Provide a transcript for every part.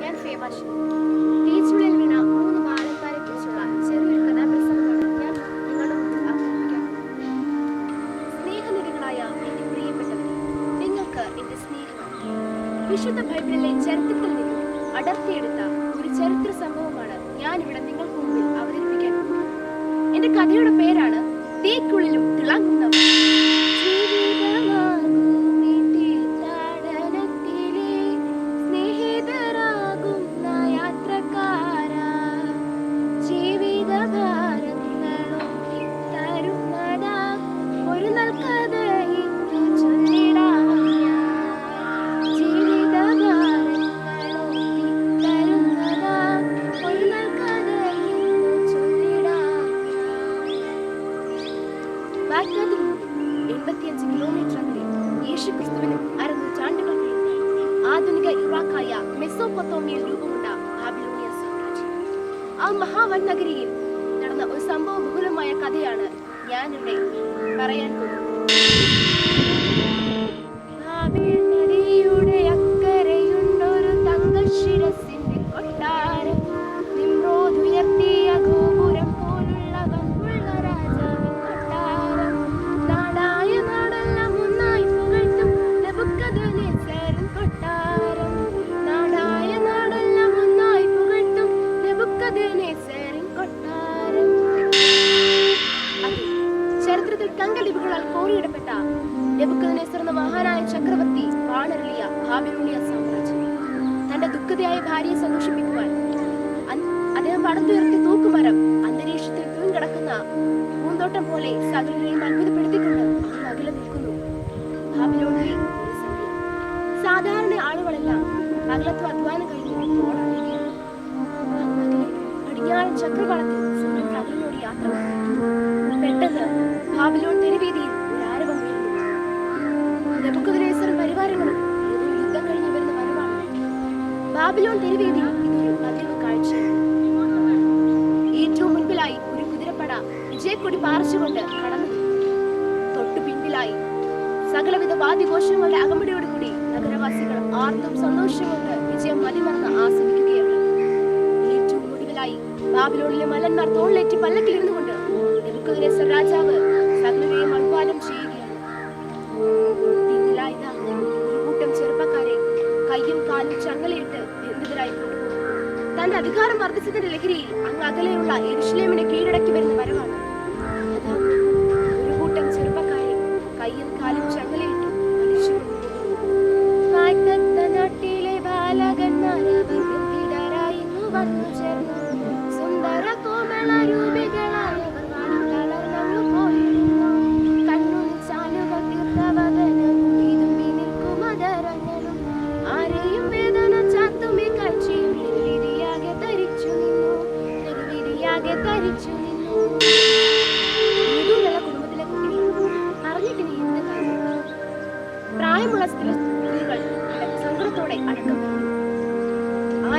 ഞാൻ ഫേമാഷി ടീച്ചുകളിൽ വീണ മൂന്ന് ബാലന്മാരെ കുറിച്ചുള്ള ചെറിയൊരു കഥാപ്രസംഗമാണ് ഞാൻ സ്നേഹനിധികളായ എന്റെ പ്രിയപ്പെട്ടവരെ നിങ്ങൾക്ക് എന്റെ സ്നേഹം വിശുദ്ധ ബൈബിളിലെ ചരിത്രത്തിൽ നിന്നും അടർത്തിയെടുത്ത ഒരു ചരിത്ര സംഭവമാണ് ഞാൻ ഇവിടെ നിങ്ങൾക്ക് മുമ്പിൽ അവതരിപ്പിക്കാൻ എന്റെ കഥയുടെ പേരാണ് തീക്കുള്ളിലും തിളങ്ങുന്നവർ. ആ മഹാവൻ നഗരിയിൽ നടന്ന ഒരു സംഭവ ബഹുലമായ കഥയാണ് ഞാനിവിടെ പറയാൻ പോകുന്നത്. ദുഃഖതയായ ഭാര്യയെ സന്തോഷിപ്പിക്കുവാൻ. അദ്ദേഹം പടുത്തുയർത്തിയ തൂക്കുമരം അന്തരീക്ഷത്തിൽ തൂങ്ങിക്കിടക്കുന്ന പൂന്തോട്ടം പോലെ സകലരെയും അത്ഭുതപ്പെടുത്തിക്കൊണ്ട് അകലെ നിൽക്കുന്നു. സാധാരണ ആളുകളെല്ലാം പകലത്വ അധ്വാനം കഴിഞ്ഞ് പടിഞ്ഞാറൻ ചക്രവാളത്തിൽ യാത്ര പെട്ടെന്ന് ബാബിലോൺ ബാബിലോൺ തെരുവേദി പതിവ് കാഴ്ചയാണ് ഏറ്റവും മുൻപിലായി ഒരു കുതിരപ്പട വിജയക്കൊടി പാറിച്ചുകൊണ്ട് കടന്നു. തൊട്ടു പിന്നിലായി സകലവിധ വാദ്യഘോഷങ്ങളുടെ അകമ്പടിയോടുകൂടി നഗരവാസികൾ ആർത്തും സന്തോഷം കൊണ്ട് വിജയം മതിമറന്ന് ആസ്വദിക്കുകയാണ്. ഏറ്റവും ഒടുവിലായി ബാബിലോണിലെ മലന്മാർ തോളിലേറ്റി പല്ലക്കിലിരുന്നു കൊണ്ട് നെബുക്കദ്നേസർ രാജാവ് അധികാരം വർദ്ധിച്ചതിന്റെ ലഹരിയിൽ അങ്ങ് അകലെയുള്ള എരുഷലേമിനെ കീഴടക്കി വരുന്ന വരവാണ്. ഒരു കൂട്ടം ചെറുപ്പക്കാരെ കയ്യും കാലും ചങ്ങലയിട്ട്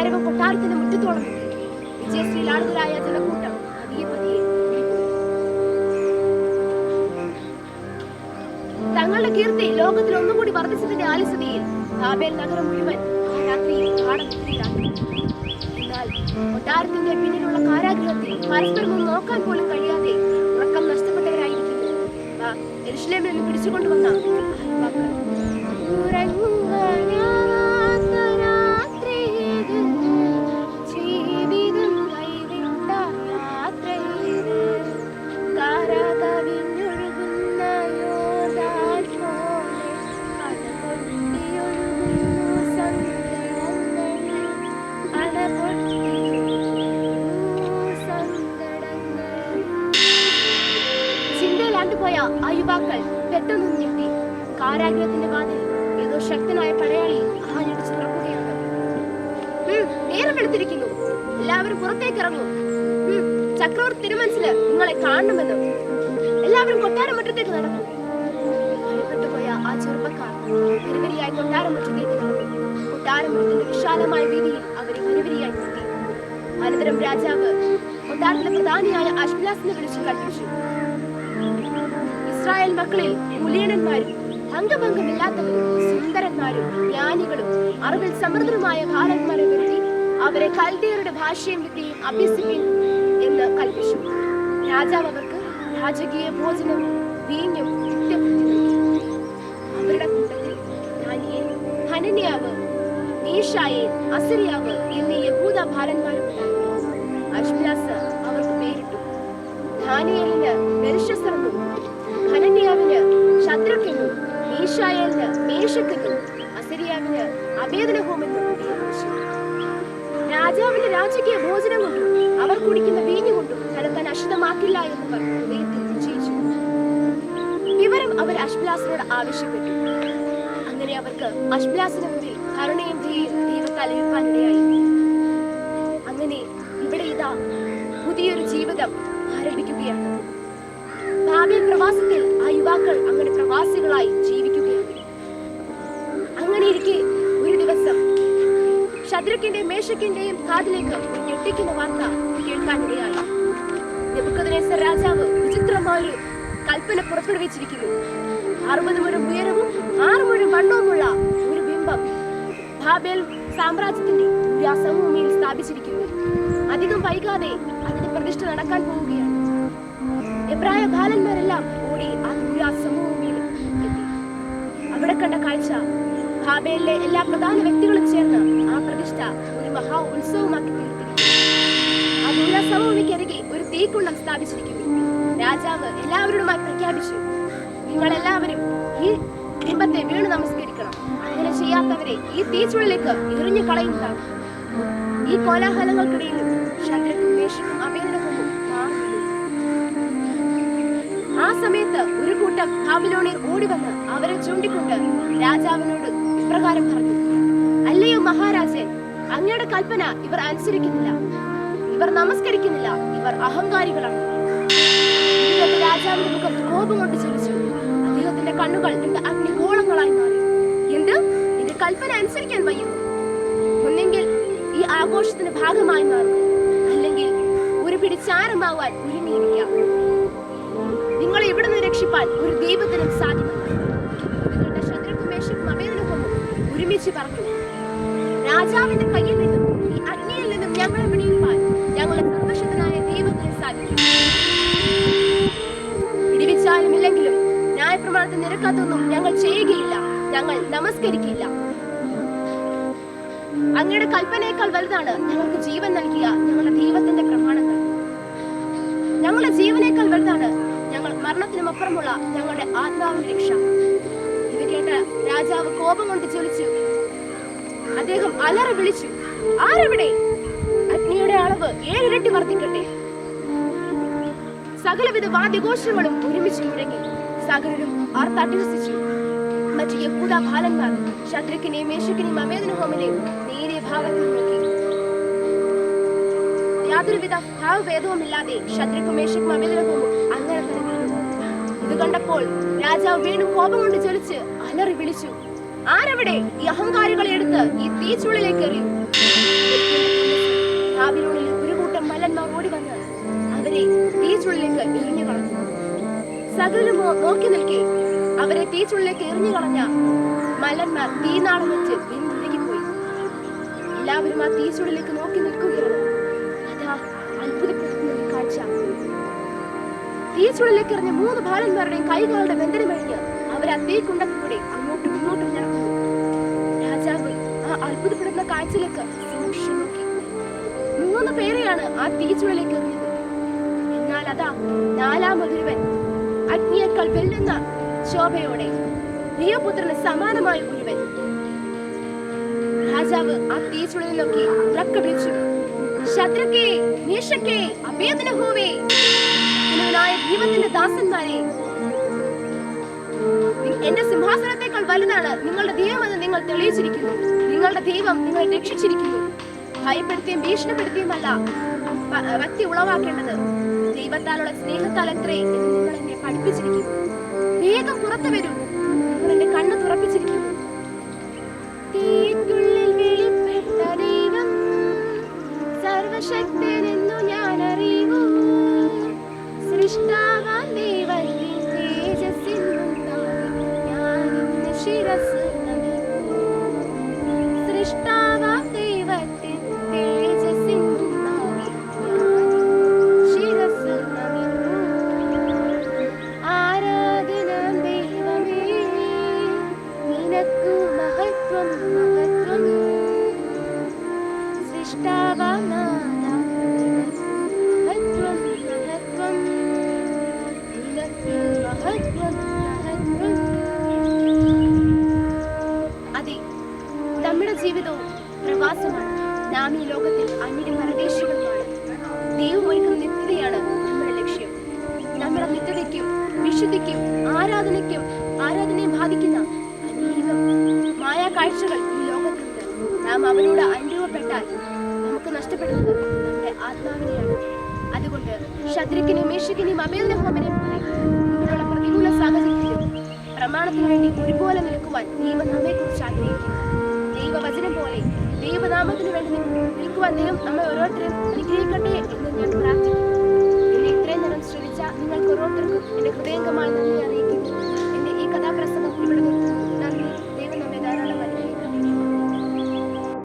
ആരവം കൊട്ടാരത്തിന്റെ മുറ്റത്തോളം. വിജയശ്രീ ലാളിതരായ ജനക്കൂട്ടം പതിയെ പതിയെ തങ്ങളുടെ കീർത്തി ലോകത്തിൽ ഒന്നുകൂടി വർദ്ധിച്ചതിന്റെ ആലസ്യതയിൽ ബാബേൽ നഗരം മുഴുവൻ ആ രാത്രിയിൽ പാടമുത്തിരിയാക്കി എന്നാൽ കൊട്ടാരത്തിന്റെ പിന്നിലുള്ള കാരാഗ്രഹത്തിൽ പരസ്പരം ഒന്ന് നോക്കാൻ പോലും കഴിയാതെ ഉറക്കം നഷ്ടപ്പെട്ടവരായിരിക്കുന്നു. ആ എരുഷലേമിൽ നിന്ന് പിടിച്ചുകൊണ്ടുവന്ന ചിന്തയിലാണ്ടുപോയ ആ യുവാക്കൾ പെട്ടെന്ന് ഞെട്ടി. കാരാഗ്രഹത്തിന്റെ വാതിൽ ഏതോ ശക്തനായ പടയാളി ആഞ്ഞടിച്ച് തുറക്കുകയാണ്. നേരം എടുത്തിരിക്കുന്നു. എല്ലാവരും പുറത്തേക്ക് ഇറങ്ങും ചക്രവർത്തി തിരുമനസിൽ നിങ്ങളെ കാണണമെന്ന്. എല്ലാവരും കൊട്ടാരമറ്റത്തേക്ക് നടന്നു. ഭയപ്പെട്ടുപോയ ആ ചെറുപ്പക്കാർ വരിവരിയായി കൊട്ടാരമറ്റത്തേക്ക് നടന്നു. കൊട്ടാരമറ്റത്തിന്റെ വിശാലമായ വീതിയിൽ അവരെ വരിവരിയായി നിർത്തി. അനന്തരം രാജാവ് കൊട്ടാരത്തിലെ പ്രധാനിയായ അഷ്മിലാസിനെ വിളിച്ചു കൽപ്പിച്ചു. ഇസ്രായേൽ മക്കളിൽ കുലീനന്മാരും അംഗഭംഗമില്ലാത്തവരും സുന്ദരന്മാരും ജ്ഞാനികളും അറിവിൽ സമൃദ്ധരുമായ ഭാരന്മാരെ വരുത്തി അവരെ കൽദിയരുടെ ഭാഷയും വിദ്യയും അഭ്യസിപ്പിൻ എന്ന് കൽപ്പിച്ചു. രാജാവ് അവർക്ക് രാജകീയ ഭോജനവും വീഞ്ഞും അവരുടെ കൂട്ടത്തിൽ മീശായേൽ അസരിയാവ് എന്നീ യഹൂദ ഭാരന്മാരും അഷ്ബ്ലാസ് അവർക്ക് പേരിട്ടു. ബെൽഷസറെന്നും ഹനന്യാവിന് ശത്രുക്കിനും മീശായലിന് മേഷക്കെന്നും അസരിയാവിന് അഭേദനഹോമെന്നും രാജാവിന്റെ രാജകീയ ഭോജനം കൊണ്ടും അവർ കുടിക്കുന്ന വീഞ്ഞു കൊണ്ടും തലത്താൻ അശുദ്ധമാക്കില്ല എന്നവർ ഹൃദയത്തിൽ നിശ്ചയിച്ചു. വിവരം അവർ അഷ്ബ്ലാസിനോട് ആവശ്യപ്പെട്ടു. അങ്ങനെ അവർക്ക് അഷ്ബ്ലാസിന് മുമ്പിൽ കരുണയും ദൈവത്താൽ ലഭിക്കാനിടയായി അങ്ങനെ ഇവിടെ ഇതാ പുതിയൊരു ജീവിതം ആരംഭിക്കുകയാണ്. പ്രവാസത്തിൽ ആ യുവാക്കൾ അങ്ങനെ പ്രവാസികളായി ജീവിക്കുകയാണ്. അങ്ങനെ ഇരിക്കെ ഒരു ദിവസം ശത്രുക്കിന്റെ മേശക്കിന്റെയും കാതിലേക്ക് ഞെട്ടിക്കുന്ന വാർത്ത കേൾക്കാനിടയായി. നെബുക്കദ്നേസർ രാജാവ് വിചിത്രമായൊരു കൽപ്പന പുറപ്പെടുവിച്ചിരിക്കുന്നു. അറുപത് മുഴം ഉയരവും ആറ് മുഴം വണ്ണവുമുള്ള ഒരു ബിംബം ബാബേൽ സാമ്രാജ്യത്തിന്റെ വ്യാസഭൂമിയിൽ സ്ഥാപിച്ചിരിക്കുന്നു. അധികം വൈകാതെ അതിന്റെ പ്രതിഷ്ഠ നടക്കാൻ പോവുകയാണ്. എബ്രായ ബാലന്മാരെല്ലാം ഓടി ആ ദൂര സമഭൂമിയിൽ എത്തി. അവിടെ കണ്ട കാഴ്ച ബാബേലിലെ എല്ലാ പ്രധാന വ്യക്തികളും ചേർന്ന് ആ പ്രതിഷ്ഠ ഒരു മഹാ ഉത്സവമാക്കി തീർത്തിരിക്കുന്നു. ആ ദൂര സമഭൂമിക്കരികെ ഒരു തീക്കുണ്ണം സ്ഥാപിച്ചിരിക്കുന്നു. രാജാവ് എല്ലാവരോടുമായി പ്രഖ്യാപിച്ചു നിങ്ങൾ എല്ലാവരും ഈ ബിംബത്തെ വീണ് നമസ്കരിക്കണം. അങ്ങനെ ചെയ്യാത്തവരെ ഈ തീച്ചുള്ളിലേക്ക് എറിഞ്ഞു കളയുന്നതാണ് ഈ കോലാഹലങ്ങൾക്കിടയിലും ശത്രുക്കും മേഷക്കും അഭേദനവും സമയത്ത് ഒരു കൂട്ടം ബാബിലോണിൽ ഓടി വന്ന് അവരെ ചൂണ്ടിക്കൊണ്ട് രാജാവിനോട് ഇപ്രകാരം പറഞ്ഞു അല്ലയോ മഹാരാജൻ അങ്ങയുടെ കൽപ്പന ഇവർ അനുസരിക്കുന്നില്ല. ഇവർ നമസ്കരിക്കുന്നില്ല ഇവർ അഹങ്കാരികളാണ്. ഇത് രാജാവിന്റെ മുഖം കോപം കൊണ്ട് ചലിച്ചു അദ്ദേഹത്തിന്റെ കണ്ണുകൾ രണ്ട് അഗ്നിഗോളങ്ങളായി മാറി. എന്ത്? എന്റെ കൽപ്പന അനുസരിക്കാൻ വയ്യ? ഒന്നെങ്കിൽ ഈ ആഘോഷത്തിന്റെ ഭാഗമായി മാറും. അല്ലെങ്കിൽ ഒരു പിടി ചാരമാവാൻ ഒരുങ്ങിയിരിക്കാം. നിങ്ങളെ ഇവിടെ നിന്ന് രക്ഷിപ്പാൻ ഒരു ദൈവത്തിനും സാധ്യമല്ല. ഇത് കേട്ട ശത്രുക്കും മേശക്കും അഭേദനവും ഒരുമിച്ച് പറഞ്ഞു രാജാവിന്റെ കയ്യിൽ നിന്നും ഈ അഗ്നിയിൽ നിന്നും ഞങ്ങളെ വിടിയിപ്പാൻ ഞങ്ങളെ സർവശക്തനായ ദൈവത്തിന് സാധിക്കും. വിടിവിച്ചാലും ഇല്ലെങ്കിലും ന്യായപ്രമാണത്തിന് നിരക്കാത്തൊന്നും ഞങ്ങൾ ചെയ്യുകയില്ല. ഞങ്ങൾ നമസ്കരിക്കില്ല അങ്ങയുടെ കൽപ്പനയേക്കാൾ വലുതാണ് ഞങ്ങൾക്ക് ജീവൻ നൽകിയ ഞങ്ങളുടെ ദൈവത്തിന്റെ പ്രമാണങ്ങൾ. ഞങ്ങളുടെ ജീവനേക്കാൾ വലുതാണ് മരണത്തിനുമപ്പുറമുള്ള ഞങ്ങളുടെ ആത്മാവിന്റെ രക്ഷ. ഇത് കേട്ട് രാജാവ് കോപം കൊണ്ട് ചൊലിച്ചു അദ്ദേഹം അലറ വിളിച്ചു ആരവിടെ? അഗ്നിയുടെ അളവ് ഏഴിരട്ടി വർദ്ധിക്കട്ടെ. സകലവിധ വാദ്യഘോഷങ്ങളും ഒരുമിച്ച് മുഴങ്ങി സകലരും ആർത്താട്ടിഹസിച്ചു മറ്റു യഹൂദ ബാലന്മാർ ശത്രുക്കിനെയും മേശക്കിനെയും അമേദനഹോമിനെയും നേരിയ ഭാവത്തിൽ നോക്കി യാതൊരുവിധ ഭാവഭേദവുമില്ലാതെ ശത്രുക്കും മേശക്കും അമേദനഹോമും അങ്ങനെ തന്നെ. ഇത് കണ്ടപ്പോൾ രാജാവ് വീണ്ടും കോപം കൊണ്ട് ചൊലിച്ച് അലറി വിളിച്ചു ആരവിടെ? ഈ അഹങ്കാരികളെ എടുത്ത് ഈ തീച്ചുള്ളിലേക്ക് എറിയും. ബാബിലോണിൽ ഒരു കൂട്ടം മലന്മാർ ഓടി വന്ന് അവരെ തീച്ചുള്ളിലേക്ക് എറിഞ്ഞു കളഞ്ഞു. സകലും നോക്കി നിൽക്കെ അവരെ തീച്ചുള്ളിലേക്ക് എറിഞ്ഞു കളഞ്ഞ മലന്മാർ തീനാളം വെച്ച് പോയി. എല്ലാവരും ആ തീച്ചുള്ളിലേക്ക് തീച്ചുള്ളിലേക്ക് എറിഞ്ഞ മൂന്ന് ബാലന്മാരുടെയും കൈകളുടെ ബന്ധനമഴിഞ്ഞ് അവർ ആ തീക്കുണ്ടത്തിലൂടെ അങ്ങോട്ടും ഇങ്ങോട്ടും രാജാവ് ആ അത്ഭുതപ്പെടുന്ന കാഴ്ചയിലേക്ക് മൂന്ന് പേരെയാണ് ആ തീച്ചുള്ളിലേക്ക് എറിഞ്ഞത്. എന്നാൽ അതാ നാലാമതൊരുവൻ അഗ്നിയേക്കാൾ വെല്ലുന്ന ശോഭയോടെ ദൈവപുത്രന് സമാനമായ ഒരുവൻ. രാജാവ് ആ തീച്ചുള്ളിൽ നോക്കി ഉറക്കെ വിളിച്ചു ശത്രുക്കേ മേശക്കേ അഭേദനഹോവേ. ഇവനായ ദൈവത്തിന്റെ ദാസന്മാരെ എന്റെ സിംഹാസനത്തെക്കാൾ വലുതാണ് നിങ്ങളുടെ ദൈവമെന്ന് നിങ്ങൾ തെളിയിച്ചിരിക്കുന്നു. നിങ്ങളുടെ ദൈവം നിങ്ങളെ രക്ഷിച്ചിരിക്കുന്നു. ഭയപ്പെടുത്തിയും ഭീഷണിപ്പെടുത്തിയും അല്ല ഭക്തി ഉളവാക്കേണ്ടത്. ദൈവത്താലുള്ള സ്നേഹത്താൽ അത്രേ എന്ന് പഠിപ്പിച്ചിരിക്കുന്നു. വേഗം പുറത്തു വരൂ നിങ്ങൾ എന്റെ കണ്ണ് തുറപ്പിച്ചിരിക്കുന്നു. തീൻകുള്ളിൽ വെളിപ്പെട്ട ദൈവം സർവശക്തനെന്നു നമുക്ക് നഷ്ടപ്പെടുന്നത്. ആത്മാവിനെയാണ്. അതുകൊണ്ട് ശത്രുക്കിനെയും മേശക്കിനെയും അമേൽ ഹോമനെ പോലെ പ്രതികൂല സാഹചര്യത്തിലും പ്രമാണത്തിന് വേണ്ടി ഒരുപോലെ നിൽക്കുവാൻ ദൈവം നമ്മെ കുറിച്ച് ആഗ്രഹിക്കുന്നു. ദൈവവചനം പോലെ ദൈവനാമത്തിന് വേണ്ടി നിൽ- നിൽക്കുവാൻ ദൈവം നമ്മെ ഓരോരുത്തരും അനുഗ്രഹിക്കട്ടെ എന്ന് ഞാൻ പ്രാർത്ഥിക്കുന്നു. എന്നെ ഇത്രയും നേരം ശ്രമിച്ച നിങ്ങൾക്ക് ഓരോരുത്തർക്കും എന്റെ ഹൃദയംഗമായി നന്ദി അറിയിക്കുന്നു. ഈ കഥാപ്രസംഗം ഇവിടെ